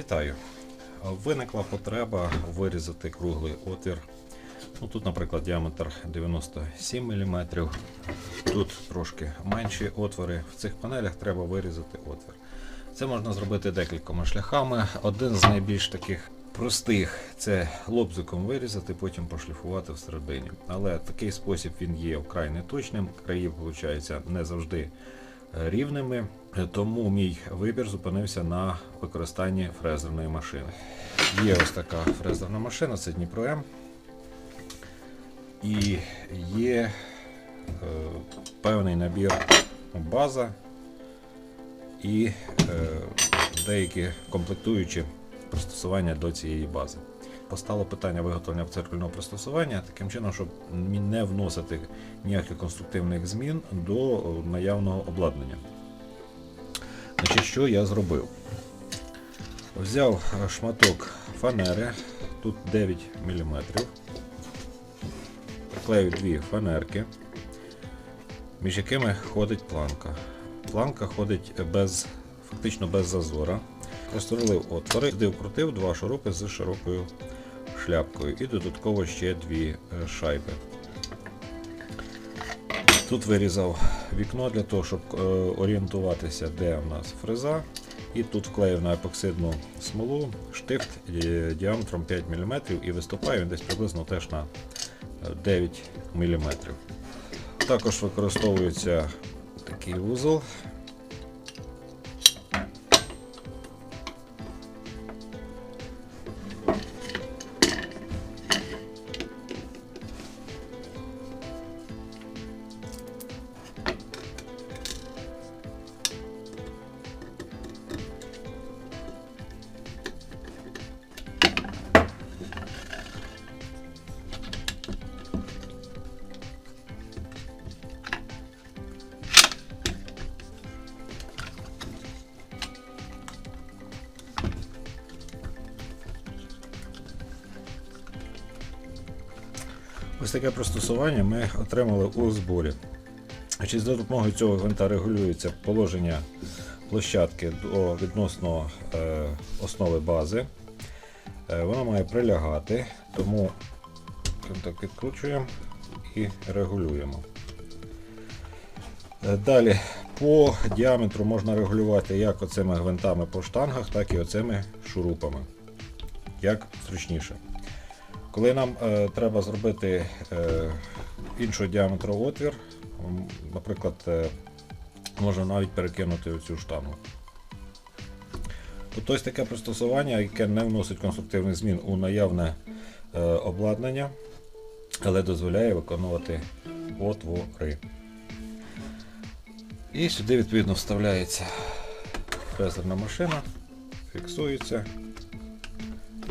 Вітаю! Виникла потреба вирізати круглий отвір. Ну, тут, наприклад, діаметр 97 мм. Тут трошки менші отвори. В цих панелях треба вирізати отвір. Це можна зробити декількома шляхами. Один з найбільш таких простих це лобзиком вирізати, потім пошліфувати всередині. Але такий спосіб він є вкрай неточним. Краї, виходить, не завжди рівними. Тому мій вибір зупинився на використанні фрезерної машини. Є ось така фрезерна машина, це Дніпро М. І є е, певний набір база і е, деякі комплектуючі пристосування до цієї бази. Постало питання виготовлення циркульного пристосування таким чином, щоб не вносити ніяких конструктивних змін до наявного обладнання. Значить, що я зробив? Взяв шматок фанери, тут 9 мм. Приклею дві фанерки, між якими ходить планка. Планка ходить без, фактично без зазора. Прострелив отвори, вкрутив два шурупи з широкою шляпкою і додатково ще дві е, шайби. Тут вирізав вікно для того, щоб е, орієнтуватися, де у нас фреза. І тут вклеїв на епоксидну смолу штифт е, діаметром 5 мм і виступає він десь приблизно теж на 9 мм. Також використовується такий вузол. Ось таке пристосування ми отримали у зборі. Значить, За допомогою цього гвинта регулюється положення площадки до відносно е, основи бази. Е, вона має прилягати, тому так відкручуємо і регулюємо. Е, Далі по діаметру можна регулювати як оцими гвинтами по штангах, так і оцими шурупами. Як зручніше. Коли нам е, треба зробити е, іншого діаметру отвір, наприклад, е, можна навіть перекинути оцю штангу. Тобто ось таке пристосування, яке не вносить конструктивних змін у наявне е, обладнання, але дозволяє виконувати отвори. І сюди відповідно вставляється фрезерна машина, фіксується.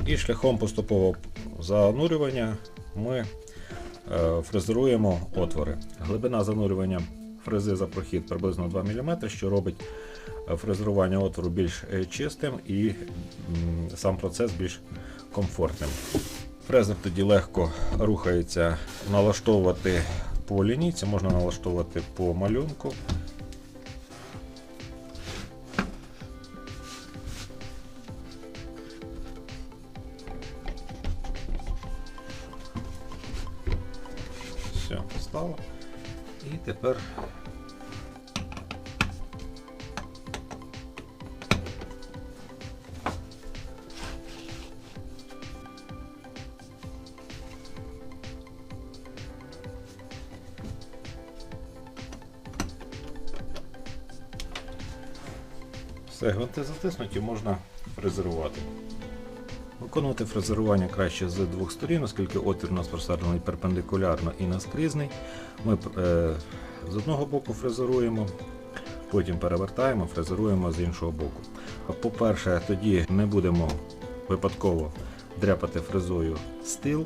І шляхом поступового занурювання ми е, фрезеруємо отвори. Глибина занурювання фрези за прохід приблизно 2 мм, що робить е, фрезерування отвору більш е, чистим і сам процес більш комфортним. Фрезер тоді легко рухається, налаштовувати по лінійці, можна налаштовувати по малюнку. Все, стало. І тепер все, гвинти затиснуті, можна фрезерувати. Виконувати фрезерування краще з двох сторін, оскільки отвір у нас просаджений перпендикулярно і наскрізний. Ми е, з одного боку фрезеруємо, потім перевертаємо, фрезеруємо з іншого боку. По-перше, тоді не будемо випадково дряпати фрезою стил.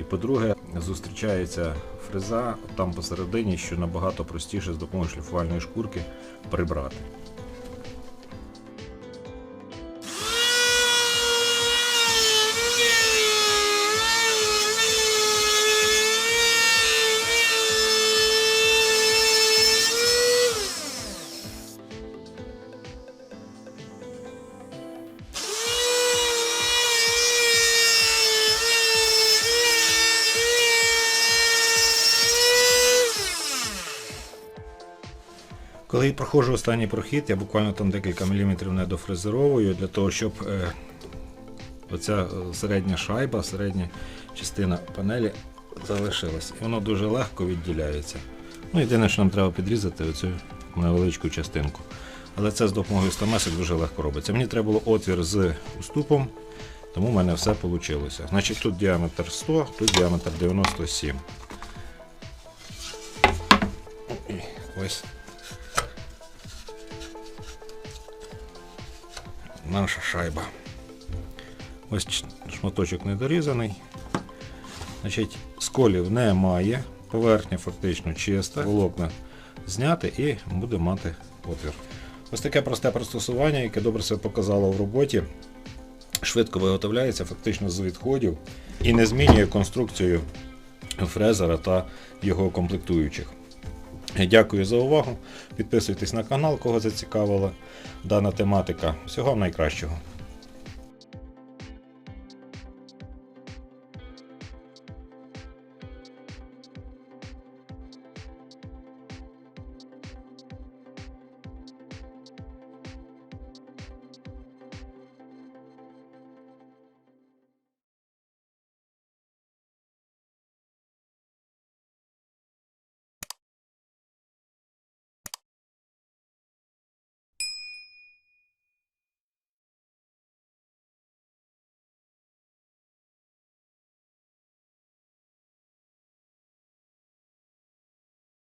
І по-друге, зустрічається фреза там посередині, що набагато простіше з допомогою шліфувальної шкурки прибрати. Коли проходжу останній прохід, я буквально там декілька міліметрів не дофрезеровую для того, щоб е, оця е, середня шайба, середня частина панелі залишилась. І воно дуже легко відділяється. Ну, єдине, що нам треба підрізати оцю невеличку частинку. Але це з допомогою стамесок дуже легко робиться. Мені треба було отвір з уступом, тому в мене все вийшло. Значить, тут діаметр 100, тут діаметр 97. Ось наша шайба. Ось шматочок недорізаний. Значить, сколів немає. Поверхня фактично чиста, волокна зняти і буде мати отвір. Ось таке просте пристосування, яке добре себе показало в роботі. Швидко виготовляється фактично з відходів і не змінює конструкцію фрезера та його комплектуючих. Дякую за увагу. Підписуйтесь на канал, кого зацікавила дана тематика. Всього найкращого.